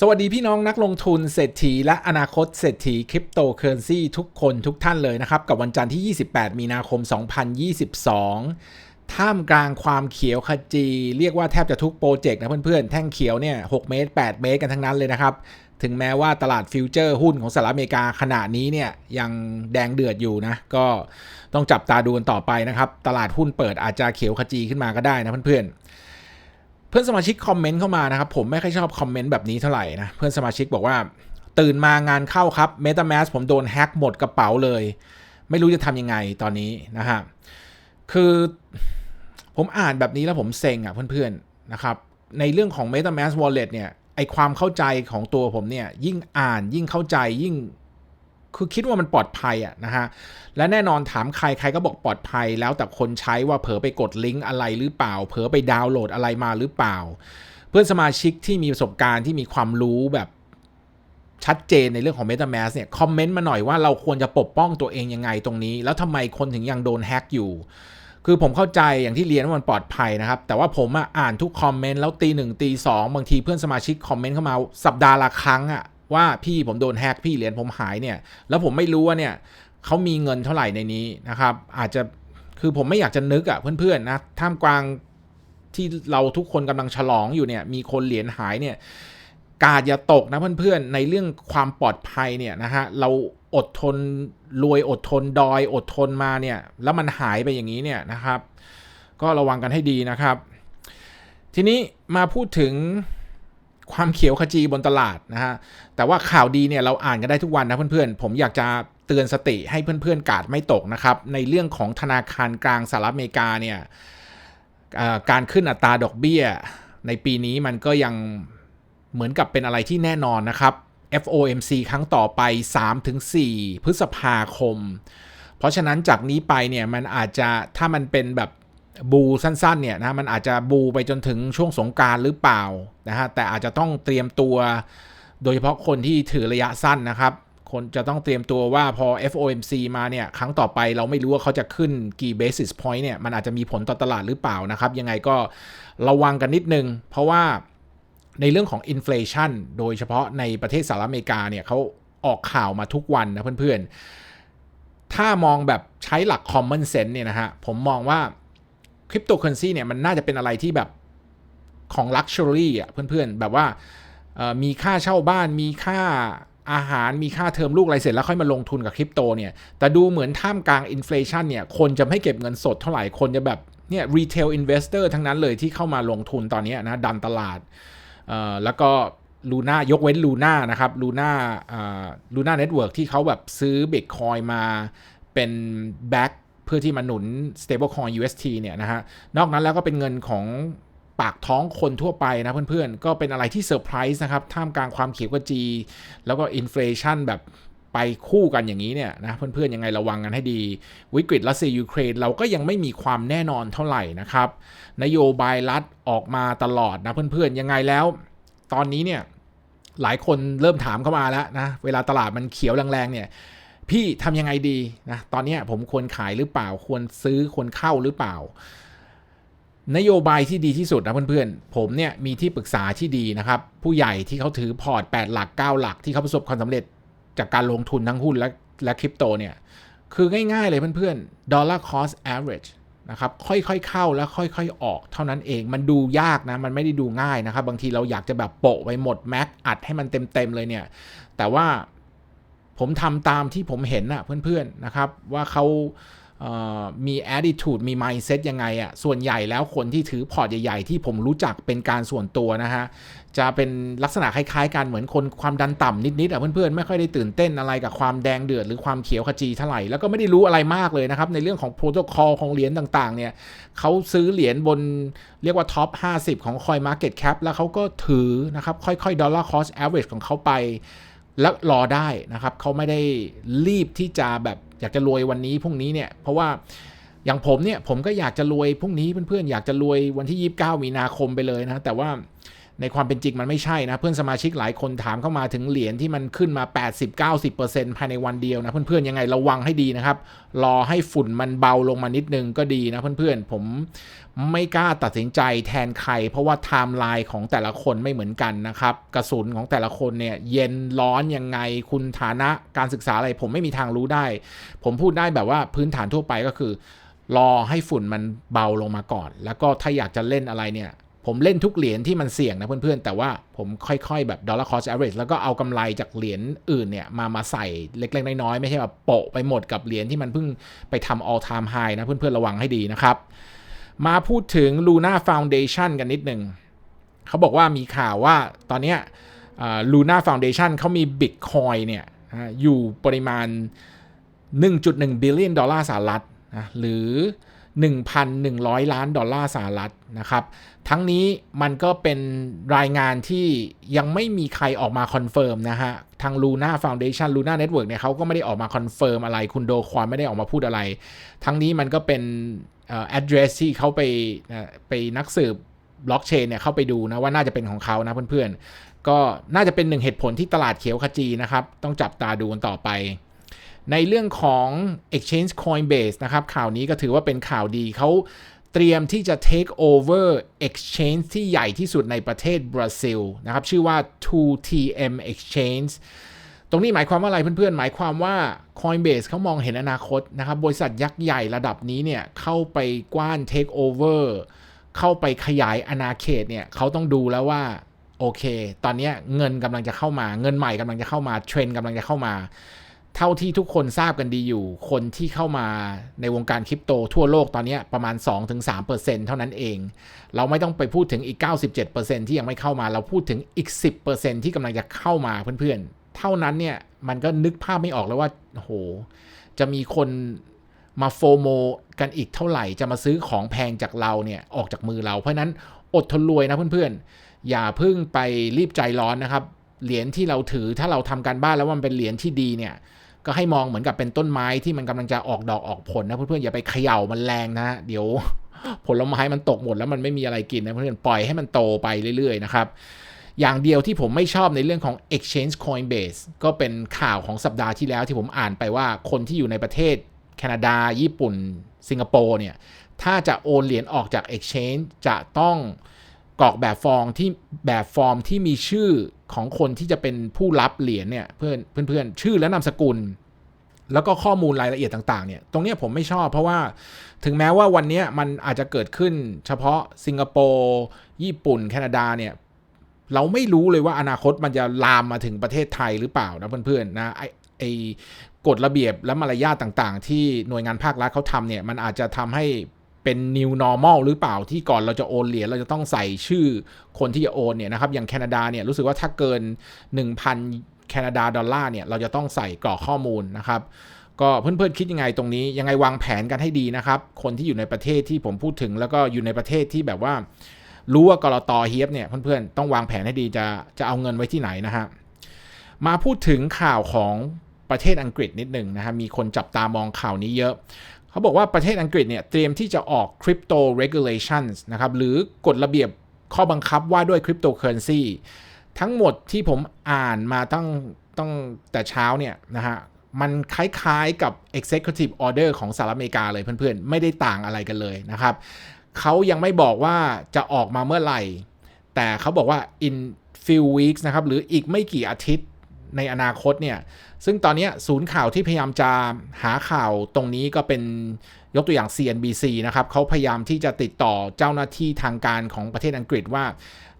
สวัสดีพี่น้องนักลงทุนเศรษฐีและอนาคตเศรษฐีคริปโตเคอเรนซีทุกคนทุกท่านเลยนะครับ กับวันจันทร์ที่ 28 มีนาคม 2022 ท่ามกลางความเขียวขจี เรียกว่าแทบจะทุกโปรเจกต์นะเพื่อนๆ แท่งเขียวเนี่ย 6 เมตร 8 เมตรกันทั้งนั้นเลยนะครับ ถึงแม้ว่าตลาดฟิวเจอร์หุ้นของสหรัฐอเมริกาขณะนี้เนี่ย ยังแดงเดือดอยู่นะ ก็ต้องจับตาดูกันต่อไปนะครับ ตลาดหุ้นเปิดอาจจะเขียวขจีขึ้นมาก็ได้นะเพื่อนๆ เพื่อนสมาชิกคอมเมนต์เข้ามานะครับ ผมไม่ค่อยชอบคอมเมนต์แบบนี้เท่าไหร่นะ เพื่อนสมาชิกบอกว่า ตื่นมางานเข้าครับ MetaMask ผมโดนแฮ็กหมดกระเป๋าเลย ไม่รู้จะทำยังไงตอนนี้นะฮะคือผมอ่านแบบนี้แล้วผมเซ็งอะเพื่อนๆนะครับในเรื่องของ MetaMask Wallet เนี่ยไอความเข้าใจของตัวผมเนี่ยยิ่งอ่านยิ่งเข้าใจยิ่ง คือคิดว่ามันปลอดภัยอะนะฮะ และแน่นอนถามใครใครก็บอกปลอดภัย แล้วแต่คนใช้ว่าเผลอไปกดลิงก์อะไรหรือเปล่า เผลอไปดาวน์โหลดอะไรมาหรือเปล่า เพื่อนสมาชิกที่มีประสบการณ์ที่มีความรู้แบบชัดเจนในเรื่องของ MetaMask เนี่ยคอมเมนต์มาหน่อยว่าเราควรจะปกป้องตัวเองยังไงตรงนี้ แล้วทำไมคนถึงยังโดนแฮ็กอยู่ คือผมเข้าใจอย่างที่เรียนว่ามันปลอดภัยนะครับ แต่ว่าผมอ่านทุกคอมเมนต์แล้วตีหนึ่งตีสองบางทีเพื่อนสมาชิกคอมเมนต์เข้ามาสัปดาห์ละครั้งอะ ว่าพี่ผมโดนแฮกพี่เหรียญผมหายเนี่ย แล้วผมไม่รู้ว่าเนี่ยเขามีเงินเท่าไหร่ในนี้นะครับ อาจจะคือผมไม่อยากจะนึกอะเพื่อนๆนะท่ามกลางที่เราทุกคนกำลังฉลองอยู่เนี่ย มีคนเหรียญหายเนี่ยกาดอย่าตกนะเพื่อนๆ ในเรื่องความปลอดภัยเนี่ยนะฮะเราอดทนรวยอดทนดอยอดทนมาเนี่ย แล้วมันหายไปอย่างนี้เนี่ยนะครับ ก็ระวังกันให้ดีนะครับ ทีนี้มาพูดถึง ความเขียวขจีบนตลาดนะฮะ แต่ว่าข่าวดีเนี่ยเราอ่านกันได้ทุกวันนะเพื่อนๆ ผมอยากจะเตือนสติให้เพื่อนๆกาดไม่ตกนะครับ ในเรื่องของธนาคารกลางสหรัฐอเมริกาเนี่ยการขึ้นอัตราดอกเบี้ย ในปีนี้มันก็ยังเหมือนกับเป็นอะไรที่แน่นอนนะครับ FOMC ครั้งต่อไป 3-4 พฤษภาคม เพราะฉะนั้นจากนี้ไปเนี่ยมันอาจจะถ้ามันเป็นแบบ บูสั้นๆเนี่ยนะมันอาจจะบูไปจนถึงช่วงสงการหรือเปล่านะฮะแต่อาจจะต้องเตรียมตัว โดยเฉพาะคนที่ถือระยะสั้นนะครับ คนจะต้องเตรียมตัวว่าพอ FOMC มาเนี่ยครั้งต่อไปเราไม่รู้ว่าเขาจะขึ้นกี่ basis point เนี่ยมันอาจจะมีผลต่อตลาดหรือเปล่านะครับ ยังไงก็ระวังกันนิดนึง เพราะว่าในเรื่องของอินฟล t ชันโดยเฉพาะในประเทศสหรัฐอเมริกาเนี่ยเขาออกข่าวมาทุกวันนะเพื่อนๆ ถ้ามองแบบใช้หลัก common sense เนี่ยนะฮะผมมองว่า คริปโตเคอเรนซีเนี่ยมันน่าจะเป็นอะไรที่แบบของลักชัวรี่อะเพื่อนๆ แบบว่ามีค่าเช่าบ้านมีค่าอาหารมีค่าเทอมลูกอะไรเสร็จแล้วค่อยมาลงทุนกับคริปโตเนี่ย แต่ดูเหมือนท่ามกลางอินฟลชันเนี่ย คนจะไม่เก็บเงินสดเท่าไหร่ คนจะแบบเนี่ยรีเทลอินเวสเตอร์ทั้งนั้นเลยที่เข้ามาลงทุนตอนนี้นะ ดันตลาด แล้วก็ลูน่ายกเว้นลูน่านะครับลูน่าลูน่าเน็ตเวิร์กที่เขาแบบซื้อบิตคอยมาเป็นแบ็ก เพื่อที่มาหนุน stablecoin UST เนี่ยนะฮะนอกนั้นแล้วก็เป็นเงินของปากท้องคนทั่วไปนะเพื่อนๆ ก็เป็นอะไรที่เซอร์ไพรส์นะครับ ท่ามกลางความเขียวกระจี แล้วก็อินฟลชันแบบไปคู่กันอย่างนี้เนี่ยนะเพื่อนๆ ยังไงระวังกันให้ดี วิกฤตรัสเซียยูเครนเราก็ยังไม่มีความแน่นอนเท่าไหร่นะครับ นโยบายรัฐออกมาตลอดนะเพื่อนๆ ยังไงแล้ว ตอนนี้เนี่ยหลายคนเริ่มถามเข้ามาแล้วนะเวลาตลาดมันเขียวแรงๆเนี่ย พี่ทำยังไงดีนะตอนนี้ผมควรขายหรือเปล่า ควรซื้อควรเข้าหรือเปล่า นโยบายที่ดีที่สุดนะเพื่อนๆ ผมเนี่ยมีที่ปรึกษาที่ดีนะครับ ผู้ใหญ่ที่เขาถือพอร์ต 8 หลัก 9 หลักที่เขาประสบความสำเร็จจากการลงทุนทั้งหุ้นและและคริปโตเนี่ย คือง่ายๆเลยเพื่อนๆ dollar cost average นะครับค่อยๆเข้าแล้วค่อยๆออกเท่านั้นเองมันดูยากนะมันไม่ได้ดูง่ายนะครับ บางทีเราอยากจะแบบโปะไว้หมดแม็กอัดให้มันเต็มๆเลยเนี่ย แต่ว่า ผมทำตามที่ผมเห็นนะเพื่อนๆนะครับ ว่าเขามี attitude มี mindset ยังไงอะ่ะ ส่วนใหญ่แล้วคนที่ถือพอร์ตใหญ่ๆ ที่ผมรู้จักเป็นการส่วนตัวนะฮะ จะเป็นลักษณะคล้ายๆกันเหมือนคนความดันต่ำนิดๆอะเพื่อนๆ ไม่ค่อยได้ตื่นเต้นอะไรกับความแดงเดือดหรือความเขียวขจีเท่าไหร่ แล้วก็ไม่ได้รู้อะไรมากเลยนะครับ ในเรื่องของโปรโตคอลของเหรียญต่างๆ เนี่ยเขาซื้อเหรียญบนเรียกว่าท็อป 50 ของ Coin Market Cap แล้วเขาก็ถือนะครับค่อยๆ dollar cost average ของเขาไป แล้วรอได้นะครับเขาไม่ได้รีบที่จะแบบอยากจะรวยวันนี้พรุ่งนี้เนี่ยเพราะว่าอย่างผมเนี่ยผมก็อยากจะรวยพรุ่งนี้เพื่อนๆอยากจะรวยวันที่ 29 มีนาคมไปเลยนะ แต่ว่า ในความเป็นจริงมันไม่ใช่นะ เพื่อนสมาชิกหลายคนถามเข้ามาถึงเหรียญที่มันขึ้นมา 80-90%ภายในวันเดียวนะ เพื่อนๆยังไงระวังให้ดีนะครับ รอให้ฝุ่นมันเบาลงมานิดนึงก็ดีนะเพื่อนๆ ผมไม่กล้าตัดสินใจแทนใคร เพราะว่าไทม์ไลน์ของแต่ละคนไม่เหมือนกันนะครับ กระสุนของแต่ละคนเนี่ยเย็นร้อนยังไงคุณฐานะการศึกษาอะไรผมไม่มีทางรู้ได้ ผมพูดได้แบบว่าพื้นฐานทั่วไปก็คือ รอให้ฝุ่นมันเบาลงมาก่อน แล้วก็ถ้าอยากจะเล่นอะไรเนี่ย ผมเล่นทุกเหรียญที่มันเสี่ยงนะเพื่อนๆ แต่ว่าผมค่อยๆ แบบ dollar cost average แล้วก็เอากำไรจากเหรียญอื่นเนี่ยมามาใส่เล็กๆ น้อยๆ ไม่ใช่แบบโปะไปหมดกับเหรียญที่มันเพิ่งไปทำ all time high นะเพื่อนๆ ระวังให้ดีนะครับ มาพูดถึง Luna Foundation กันนิดหนึ่งเขาบอกว่ามีข่าวว่าตอนนี้ยลูน่าฟาวเดชันเขามี Bitcoin เนี่ยอยู่ปริมาณ 1.1 billion ดอลลาร์สหรัฐนะหรือ 1,100 ล้านดอลลาร์สหรัฐนะครับ ทั้งนี้มันก็เป็นรายงานที่ยังไม่มีใครออกมาคอนเฟิร์มนะฮะ ทาง Luna Foundation Luna Network เนี่ยเขาก็ไม่ได้ออกมาคอนเฟิร์มอะไร คุณโดควอนไม่ได้ออกมาพูดอะไร ทั้งนี้มันก็เป็น address ที่เขาไปไปนักสืบบล็อกเชนเนี่ยเข้าไปดูนะว่าน่าจะเป็นของเขานะเพื่อนๆ ก็น่าจะเป็นหนึ่งเหตุผลที่ตลาดเขียวขจีนะครับ ต้องจับตาดูกันต่อไป ในเรื่องของ exchange Coinbase นะครับ ข่าวนี้ก็ถือว่าเป็นข่าวดีเขาเตรียมที่จะ take over exchange ที่ใหญ่ที่สุดในประเทศบราซิลนะครับ ชื่อว่า 2TM Exchange ตรงนี้หมายความว่าอะไรเพื่อนๆ หมายความว่า Coinbase เขามองเห็นอนาคตนะครับ บริษัทยักษ์ใหญ่ระดับนี้เนี่ย เข้าไปกว้าน take over เข้าไปขยายอาณาเขตเนี่ย เขาต้องดูแล้วว่า โอเค ตอนนี้เงินกำลังจะเข้ามา เงินใหม่กำลังจะเข้ามา เทรนกำลังจะเข้ามา เท่าที่ทุกคนทราบกันดีอยู่ คนที่เข้ามาในวงการคริปโตทั่วโลกตอนนี้ประมาณ 2-3%เท่านั้นเอง เราไม่ต้องไปพูดถึงอีก 97%ที่ยังไม่เข้ามา เราพูดถึงอีก 10%ที่กำลังจะเข้ามาเพื่อนๆ เท่านั้นเนี่ย มันก็นึกภาพไม่ออกแล้วว่าโห จะมีคนมาโฟโมกันอีกเท่าไหร่ จะมาซื้อของแพงจากเราเนี่ย ออกจากมือเรา เพราะนั้นอดทนรวยนะเพื่อนๆ อย่าเพิ่งไปรีบใจร้อนนะครับ เหรียญที่เราถือถ้าเราทำการบ้านแล้วมันเป็นเหรียญที่ดีเนี่ย ก็ให้มองเหมือนกับเป็นต้นไม้ที่มันกำลังจะออกดอกออกผลนะเพื่อนๆอย่าไปเขย่ามันแรงนะเดี๋ยวผลไม้มันตกหมดแล้วมันไม่มีอะไรกินนะเพื่อนๆปล่อยให้มันโตไปเรื่อยๆนะครับอย่างเดียวที่ผมไม่ชอบในเรื่องของ exchange coinbase ก็เป็นข่าวของสัปดาห์ที่แล้วที่ผมอ่านไปว่าคนที่อยู่ในประเทศแคนาดา ญี่ปุ่น สิงคโปร์เนี่ย ถ้าจะโอนเหรียญออกจาก Exchange จะต้อง กรอกแบบฟอร์มที่แบบฟอร์มที่มีชื่อของคนที่จะเป็นผู้รับเหรียญเนี่ยเพื่อนเพื่อนชื่อและนามสกุล แล้วก็ข้อมูลรายละเอียดต่างๆเนี่ยตรงนี้ผมไม่ชอบเพราะว่าถึงแม้ว่าวันนี้มันอาจจะเกิดขึ้นเฉพาะสิงคโปร์ญี่ปุ่น แคนาดาเนี่ยเราไม่รู้เลยว่าอนาคตมันจะลามมาถึงประเทศไทยหรือเปล่านะเพื่อนๆนะไอไอกฎระเบียบและมารยาทต่างๆ ที่หน่วยงานภาครัฐเขาทำเนี่ยมันอาจจะทำให้ เป็น new normal หรือเปล่าที่ก่อนเราจะโอนเหรียญเราจะต้องใส่ชื่อคนที่จะโอนเนี่ยนะครับอย่างแคนาดาเนี่ยรู้สึกว่าถ้าเกิน 1,000แคนาดาดอลลาร์เนี่ยเราจะต้องใส่กรอกข้อมูลนะครับก็เพื่อนๆคิดยังไงตรงนี้ยังไงวางแผนกันให้ดีนะครับ คนที่อยู่ในประเทศที่ผมพูดถึง แล้วก็อยู่ในประเทศที่แบบว่า รู้ว่ากรอตอเฮียบเนี่ยเพื่อนๆต้องวางแผนให้ดีจะจะเอาเงินไว้ที่ไหนนะฮะมาพูดถึงข่าวของประเทศอังกฤษนิดหนึ่งนะครับมีคนจับตามองข่าวนี้เยอะ เขาบอกว่าประเทศอังกฤษเนี่ยเตรียมที่จะออกคริปโต regulations นะครับหรือกฎระเบียบข้อบังคับว่าด้วยคริปโตเคอเรนซีทั้งหมดที่ผมอ่านมาตั้งตั้งแต่เช้าเนี่ยนะฮะมันคล้ายๆกับ executive order ของสหรัฐอเมริกาเลยเพื่อนๆ ไม่ได้ต่างอะไรกันเลยนะครับเขายังไม่บอกว่าจะออกมาเมื่อไหร่ แต่เขาบอกว่า in few weeks นะครับหรืออีกไม่กี่อาทิตย์ ในอนาคตเนี่ย ซึ่งตอนนี้ศูนย์ข่าวที่พยายามจะหาข่าวตรงนี้ก็เป็นยกตัวอย่าง CNBC นะครับเขาพยายามที่จะติดต่อเจ้าหน้าที่ทางการของประเทศอังกฤษว่า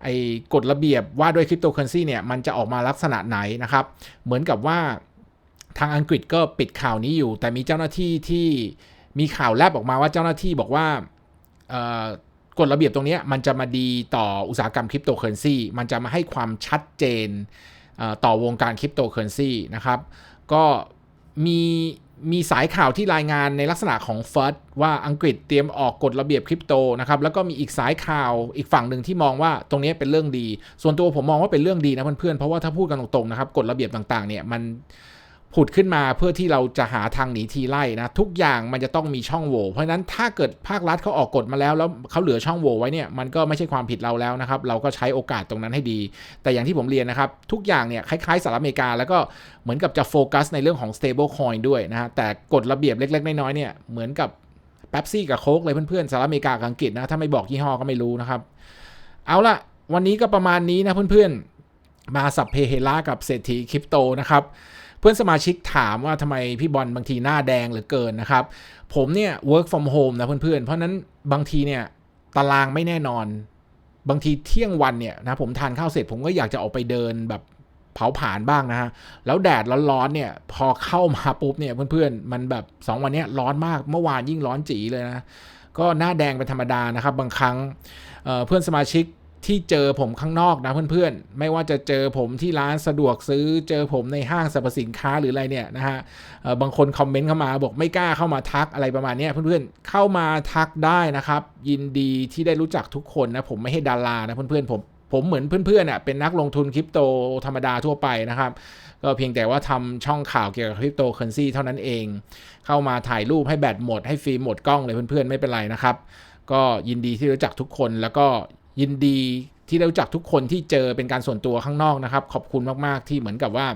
ไอ้กฎระเบียบว่าด้วยคริปโตเคอเรนซีเนี่ย มันจะออกมาลักษณะไหนนะครับ เหมือนกับว่าทางอังกฤษก็ปิดข่าวนี้อยู่ แต่มีเจ้าหน้าที่ที่มีข่าวแลบออกมาว่าเจ้าหน้าที่บอกว่ากฎระเบียบตรงนี้มันจะมาดีต่ออุตสาหกรรมคริปโตเคอเรนซีมันจะมาให้ความชัดเจน ต่อวงการคริปโตเคอเรนซีนะครับก็มีมีสายข่าวที่รายงานในลักษณะของเฟิร์สว่าอังกฤษเตรียมออกกฎระเบียบคริปโตนะครับแล้วก็มีอีกสายข่าวอีกฝั่งหนึ่งที่มองว่าตรงนี้เป็นเรื่องดี ส่วนตัวผมมองว่าเป็นเรื่องดีนะเพื่อนๆเพราะว่าถ้าพูดกันตรงๆนะครับกฎระเบียบต่างๆเนี่ยมัน ผุดขึ้นมาเพื่อที่เราจะหาทางหนีทีไล่นะทุกอย่างมันจะต้องมีช่องโหว่เพราะฉะนั้นถ้าเกิดภาครัฐเขาออกกฎมาแล้วแล้วเขาเหลือช่องโหว่ไว้เนี่ยมันก็ไม่ใช่ความผิดเราแล้วนะครับ เราก็ใช้โอกาสตรงนั้นให้ดี แต่อย่างที่ผมเรียนนะครับ ทุกอย่างเนี่ยคล้ายๆสหรัฐอเมริกา แล้วก็เหมือนกับจะโฟกัสในเรื่องของ stable coin ด้วยนะฮะแต่กฎระเบียบเล็กๆน้อยๆเนี่ยเหมือนกับเป๊ปซี่กับโค้กเลยเพื่อนๆสหรัฐอเมริกากับอังกฤษนะถ้าไม่บอกยี่ห้อก็ไม่รู้นะครับ เอาละวันนี้ก็ประมาณนี้นะเพื่อนๆ มาสับเพเฮล่ากับเศรษฐีคริปโตนะครับ เพื่อนสมาชิกถามว่าทำไมพี่บอลบางทีหน้าแดงเหลือเกินนะครับ ผมเนี่ย work from home นะเพื่อนๆ เพราะนั้นบางทีเนี่ยตารางไม่แน่นอน บางทีเที่ยงวันเนี่ยนะผมทานข้าวเสร็จผมก็อยากจะออกไปเดินแบบเผาผลาญบ้างนะฮะ แล้วแดดร้อนๆเนี่ย พอเข้ามาปุ๊บเนี่ยเพื่อนๆ มันแบบ 2 วันเนี้ยร้อนมาก เมื่อวานยิ่งร้อนจีเลยนะ ก็หน้าแดงเป็นธรรมดานะครับ บางครั้งเเพื่อนสมาชิก ที่เจอผมข้างนอกนะเพื่อนๆ ไม่ว่าจะเจอผมที่ร้านสะดวกซื้อ เจอผมในห้างสรรพสินค้าหรืออะไรเนี่ยนะฮะบางคนคอมเมนต์เข้ามาบอกไม่กล้าเข้ามาทักอะไรประมาณนี้เพื่อนๆ เข้ามาทักได้นะครับ ยินดีที่ได้รู้จักทุกคนนะผมไม่ให้ดารานะเพื่อนๆผมผมเหมือนเพื่อนๆอะเป็นนักลงทุนคริปโตธรรมดาทั่วไปนะครับ ก็เพียงแต่ว่าทำช่องข่าวเกี่ยวกับคริปโตเคอเรนซีเท่านั้นเอง เข้ามาถ่ายรูปให้แบตหมดให้ฟิล์มหมดกล้องเลยเพื่อนๆไม่เป็นไรนะครับ ก็ยินดีที่รู้จักทุกคนแล้วก็ ยินดีที่ได้รู้จักทุกคนที่เจอเป็นการส่วนตัวข้างนอกนะครับ ขอบคุณมากๆที่เหมือนกับว่า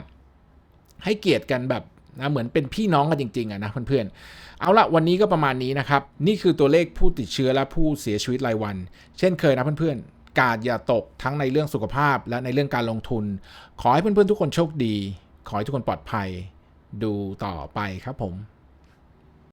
ให้เกียรติกันแบบนะเหมือนเป็นพี่น้องกันจริงๆอะนะเพื่อนๆ เอาละวันนี้ก็ประมาณนี้นะครับ นี่คือตัวเลขผู้ติดเชื้อและผู้เสียชีวิตรายวัน เช่นเคยนะเพื่อนๆ กาดอย่าตกทั้งในเรื่องสุขภาพและในเรื่องการลงทุน ขอให้เพื่อนๆทุกคนโชคดี ขอให้ทุกคนปลอดภัย ดูต่อไปครับผม